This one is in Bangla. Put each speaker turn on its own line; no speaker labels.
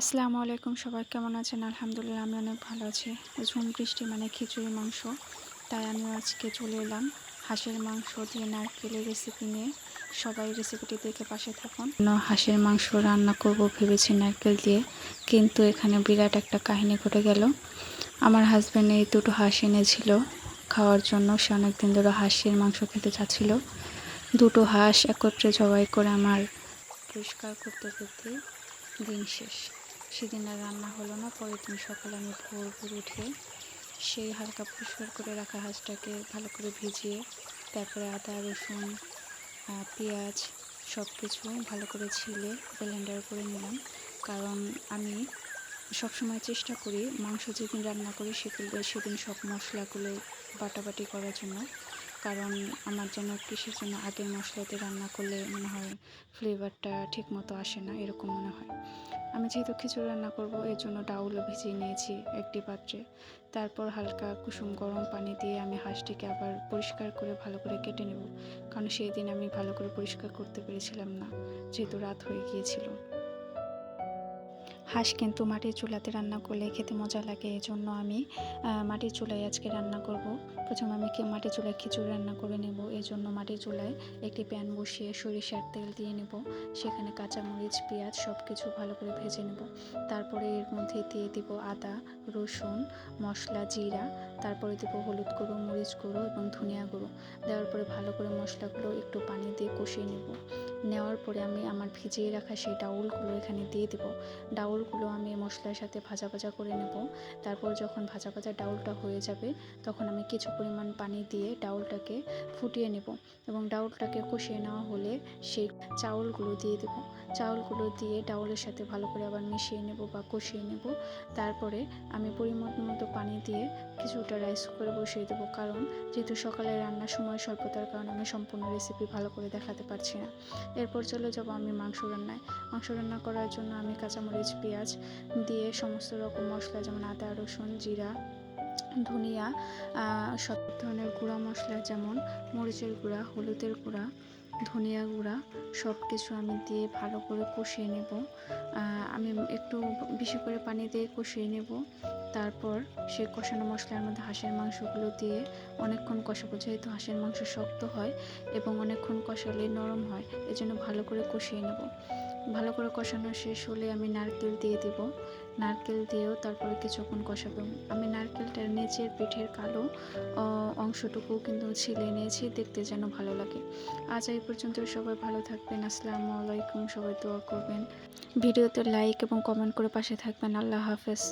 আসসালামু আলাইকুম সবাই, কেমন আছেন? আলহামদুলিল্লাহ আমি অনেক ভালো আছি। ঝুম বৃষ্টি মানে খিচুড়ি মাংস। তাই আমি আজকে চলে এলাম হাঁসের মাংস দিয়ে নারকেলের রেসিপি নিয়ে। সবাই রেসিপিটি দেখে পাশে থাকুন। হাঁসের মাংস রান্না করব ভেবেছি নারকেল দিয়ে, কিন্তু এখানে বিরাট একটা কাহিনী ঘটে গেল। আমার হাজব্যান্ড এই দুটো হাঁস এনেছিল খাওয়ার জন্য। সে অনেকদিন ধরে হাঁসের মাংস খেতে চাচ্ছিল। দুটো হাঁস একত্রে জবাই করে আমার পরিষ্কার করতে করতে দিন শেষ। সেদিন আর রান্না হলো না, পরের দিন সকালে আমি ভোর ভোর উঠে সেই হালকা পরিষ্কার করে রাখা হাঁসটাকে ভালো করে ভিজিয়ে, তারপরে আদা, রসুন পেঁয়াজ সব কিছু ভালো করে ছিলে ব্লেন্ডার করে নিলাম। কারণ আমি সবসময় চেষ্টা করি মাংস যেদিন রান্না করি সেগুলো, সেদিন সব মশলাগুলো বাটাবাটি করার জন্য। কারণ আমার জন্য কিসের জন্য আগের মশলাতে রান্না করলে মনে হয় ফ্লেভারটা ঠিক মতো আসে না, এরকম মনে হয়। আমি যেহেতু খিচুড়ি রান্না করব, এর জন্য ডাউলও ভিজিয়ে নিয়েছি একটি পাত্রে। তারপর হালকা কুসুম গরম পানি দিয়ে আমি হাঁসটিকে আবার পরিষ্কার করে ভালো করে কেটে নেব। কারণ সেই দিন আমি ভালো করে পরিষ্কার করতে পেরেছিলাম না, যেহেতু রাত হয়ে গিয়েছিল। হাঁস কিন্তু মাটির চুলাতে রান্না করলে খেতে মজা লাগে এই জন্য আমি মাটির চুলায় আজকে রান্না করব। প্রথমে আমি মাটির চুলায় খিচুড়ি রান্না করে নেব এই জন্য মাটির চুলায় একটি প্যান বসিয়ে সরিষার তেল দিয়ে নেব, সেখানে কাঁচামরিচ, পেঁয়াজ সব কিছু ভালো করে ভেজে নেব। তারপরে এর মধ্যে দিয়ে দিব আদা, রসুন, মশলা, জিরা, তারপরে দেব হলুদ গুঁড়ো, মরিচ গুঁড়ো এবং ধনিয়া গুঁড়ো। দেওয়ার পরে ভালো করে মশলাগুলো একটু পানি দিয়ে কষিয়ে নেব। নেওয়ার পরে আমি আমার ভিজিয়ে রাখা সেই ডাউলগুলো এখানে দিয়ে দেবো। ডাউলগুলো আমি মশলার সাথে ভাজা ভাজা করে নেব। তারপর যখন ভাজা ভাজা ডাউলটা হয়ে যাবে, তখন আমি কিছু পরিমাণ পানি দিয়ে ডাউলটাকে ফুটিয়ে নেব এবং ডাউলটাকে কষিয়ে নেওয়া হলে সেই চাউলগুলো দিয়ে দেব। চাউলগুলো দিয়ে ডাউলের সাথে ভালো করে আবার মিশিয়ে নেব বা কষিয়ে নেব। তারপরে আমি পরিমাণ মতো পানি দিয়ে কিছুটা রাইস করে বসিয়ে দেবো কারণ যেহেতু সকালে রান্নার সময় স্বল্পতার কারণে আমি সম্পূর্ণ রেসিপি ভালো করে দেখাতে পারছি না। এরপর চলে যাব আমি মাংস রান্নায়। মাংস রান্না করার জন্য আমি কাঁচামরিচ, পেঁয়াজ দিয়ে সমস্ত রকম মশলা, যেমন আদা, রসুন, জিরা, ধনিয়া সব ধরনের গুঁড়া মশলা, যেমন মরিচের গুঁড়া, হলুদের গুঁড়া ধনিয়া গুঁড়া সব কিছু আমি দিয়ে ভালো করে কষিয়ে নেব। আমি একটু বেশি করে পানি দিয়ে কষিয়ে নেব। তারপর সেই কষানো মশলার মধ্যে হাঁসের মাংসগুলো দিয়ে অনেকক্ষণ কষাবো, যেহেতু হাঁসের মাংস শক্ত হয় এবং অনেকক্ষণ কষালে নরম হয়, এজন্য ভালো করে কষিয়ে নেব। ভালো করে কষানো শেষ হলে আমি নারকেল দিয়ে দেব। নারকেল দিয়েও তারপরে কিছুক্ষণ কষাবো। আমি নারকেলটার নিচের পিঠের কালো অংশটুকু কিন্তু ছিলে নিয়েছি, দেখতে যেন ভালো লাগে। আজ এই পর্যন্ত সবাই ভালো থাকবেন, আসসালামু আলাইকুম, সবাই দোয়া করবেন। ভিডিওতে লাইক এবং কমেন্ট করে পাশে থাকবেন, আল্লাহ হাফেজ।